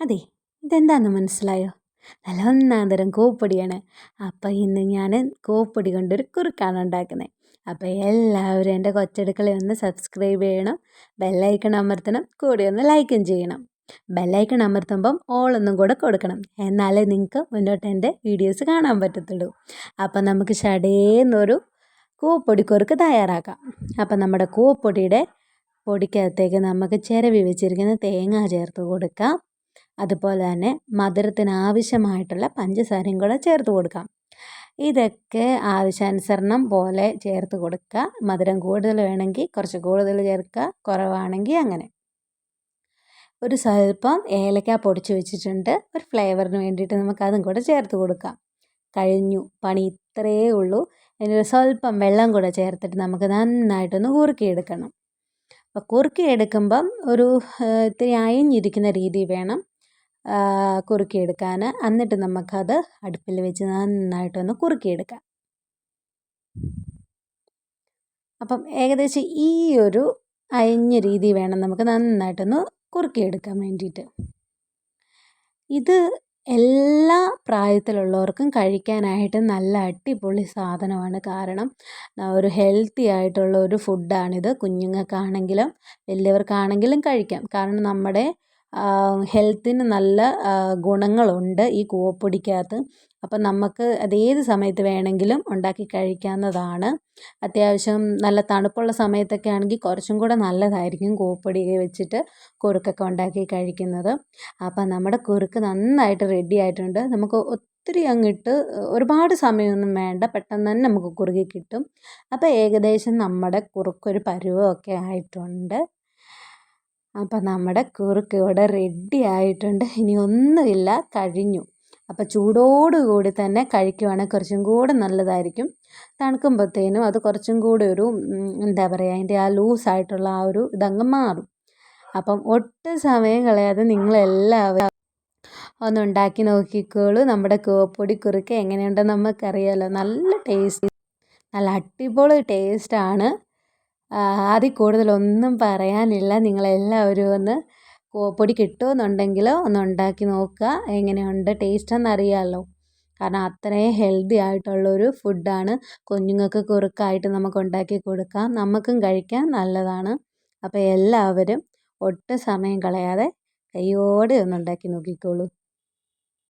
അതെ ഇതെന്താണെന്ന് മനസ്സിലായോ? നല്ല ഒന്നാം തരം കോപ്പടിയാണ് അപ്പം ഇന്ന് ഞാൻ കോപ്പടി കൊണ്ടൊരു കുറുക്കാണ് ഉണ്ടാക്കുന്നത് അപ്പോൾ എല്ലാവരും എന്റെ കൊച്ചടുക്കളെ ഒന്ന് സബ്സ്ക്രൈബ് ചെയ്യണം ബെല്ലൈക്കൺ അമർത്തണം കൂടി ഒന്ന് ലൈക്കും ചെയ്യണം. ബെല്ലൈക്കൺ അമർത്തുമ്പം ഓളൊന്നും കൂടെ കൊടുക്കണം. എന്നാലേ നിങ്ങൾക്ക് മുന്നോട്ട് എന്റെ വീഡിയോസ് കാണാൻ പറ്റത്തുള്ളൂ. അപ്പം നമുക്ക് ഷടേന്നൊരു കൂപ്പൊടി കുറുക്ക് തയ്യാറാക്കാം. അപ്പം നമ്മുടെ കൂപ്പൊടിയുടെ പൊടിക്കകത്തേക്ക് നമുക്ക് ചിരവി വെച്ചിരിക്കുന്ന തേങ്ങ ചേർത്ത് കൊടുക്കാം. അതുപോലെ തന്നെ മധുരത്തിന് ആവശ്യമായിട്ടുള്ള പഞ്ചസാരയും കൂടെ ചേർത്ത് കൊടുക്കാം. ഇതൊക്കെ ആവശ്യാനുസരണം പോലെ ചേർത്ത് കൊടുക്കുക. മധുരം കൂടുതൽ വേണമെങ്കിൽ കുറച്ച് കൂടുതൽ ചേർക്കുക. കുറവാണെങ്കിൽ അങ്ങനെ. ഒരു സ്വല്പം ഏലക്ക പൊടിച്ച് വെച്ചിട്ടുണ്ട്. ഒരു ഫ്ലേവറിന് വേണ്ടിയിട്ട് നമുക്ക് അതും കൂടെ ചേർത്ത് കൊടുക്കാം. കഴിഞ്ഞു. പണി ഇത്രയേ ഉള്ളൂ. അതിനൊരു സ്വല്പം വെള്ളം കൂടെ ചേർത്തിട്ട് നമുക്ക് നന്നായിട്ടൊന്ന് കുറുക്കിയെടുക്കണം. അപ്പോൾ കുറുക്കിയെടുക്കുമ്പം ഒരു ഇത്തിരി അയഞ്ഞിരിക്കുന്ന രീതി വേണം. കുറുക്കിയെടുക്കാൻ എന്നിട്ട് നമുക്കത് അടുപ്പിൽ വെച്ച് നന്നായിട്ടൊന്ന് കുറുക്കിയെടുക്കാം. അപ്പം ഏകദേശം ഈ ഒരു അയഞ്ഞ രീതി വേണം നമുക്ക് നന്നായിട്ടൊന്ന് കുറുക്കിയെടുക്കാൻ വേണ്ടിയിട്ട്. ഇത് എല്ലാ പ്രായത്തിലുള്ളവർക്കും കഴിക്കാനായിട്ട് നല്ല അടിപൊളി സാധനമാണ്. കാരണം ഒരു ഹെൽത്തി ആയിട്ടുള്ള ഒരു ഫുഡാണിത്. കുഞ്ഞുങ്ങൾക്കാണെങ്കിലും വലിയവർക്കാണെങ്കിലും കഴിക്കാം. കാരണം നമ്മുടെ ഹെൽത്തിന് നല്ല ഗുണങ്ങളുണ്ട് ഈ കൂവപ്പൊടിക്കകത്ത്. അപ്പം നമുക്ക് അത് ഏത് സമയത്ത് വേണമെങ്കിലും ഉണ്ടാക്കി കഴിക്കാവുന്നതാണ്. അത്യാവശ്യം നല്ല തണുപ്പുള്ള സമയത്തൊക്കെ ആണെങ്കിൽ കുറച്ചും കൂടെ നല്ലതായിരിക്കും കൂവപ്പൊടി വെച്ചിട്ട് കുറുക്കൊക്കെ ഉണ്ടാക്കി കഴിക്കുന്നത്. അപ്പം നമ്മുടെ കുറുക്ക് നന്നായിട്ട് റെഡി ആയിട്ടുണ്ട്. നമുക്ക് ഒത്തിരി അങ്ങിട്ട് ഒരുപാട് സമയമൊന്നും വേണ്ട. പെട്ടെന്ന് തന്നെ നമുക്ക് കുറുകി കിട്ടും. അപ്പോൾ ഏകദേശം നമ്മുടെ കുറുക്കൊരു പരുവമൊക്കെ ആയിട്ടുണ്ട്. അപ്പം നമ്മുടെ കുറുക്ക് ഇവിടെ റെഡി ആയിട്ടുണ്ട്. ഇനി ഒന്നുമില്ല കഴിഞ്ഞു. അപ്പം ചൂടോടുകൂടി തന്നെ കഴിക്കുവാണെങ്കിൽ കുറച്ചും കൂടെ നല്ലതായിരിക്കും. തണുക്കുമ്പോഴത്തേനും അത് കുറച്ചും കൂടി ഒരു എന്താ പറയുക അതിന്റെ ആ ലൂസായിട്ടുള്ള ആ ഒരു ഇതങ്ങ് മാറും. അപ്പം ഒട്ടും സമയം കളയാതെ നിങ്ങളെല്ലാവരും ഒന്ന് ഉണ്ടാക്കി നോക്കിക്കോളൂ. നമ്മുടെ കോപ്പൊടി കുറുക്ക് എങ്ങനെയുണ്ടെന്ന് നമുക്കറിയാമല്ലോ നല്ല ടേസ്റ്റ് നല്ല അടിപൊളി ടേസ്റ്റാണ് അതിൽ കൂടുതലൊന്നും പറയാനില്ല. നിങ്ങളെല്ലാവരും ഒന്ന് പൊടി കിട്ടുമെന്നുണ്ടെങ്കിൽ ഒന്ന് ഉണ്ടാക്കി നോക്കുക. എങ്ങനെയുണ്ട്? ടേസ്റ്റ് എന്നറിയാമല്ലോ കാരണം അത്രയും ഹെൽത്തി ആയിട്ടുള്ളൊരു ഫുഡാണ് കുഞ്ഞുങ്ങൾക്ക് കുറുക്കായിട്ട് നമുക്ക് ഉണ്ടാക്കി കൊടുക്കാം. നമുക്കും കഴിക്കാൻ നല്ലതാണ്. അപ്പോൾ എല്ലാവരും ഒട്ടും സമയം കളയാതെ കയ്യോടെ ഒന്ന് ഉണ്ടാക്കി നോക്കിക്കോളൂ.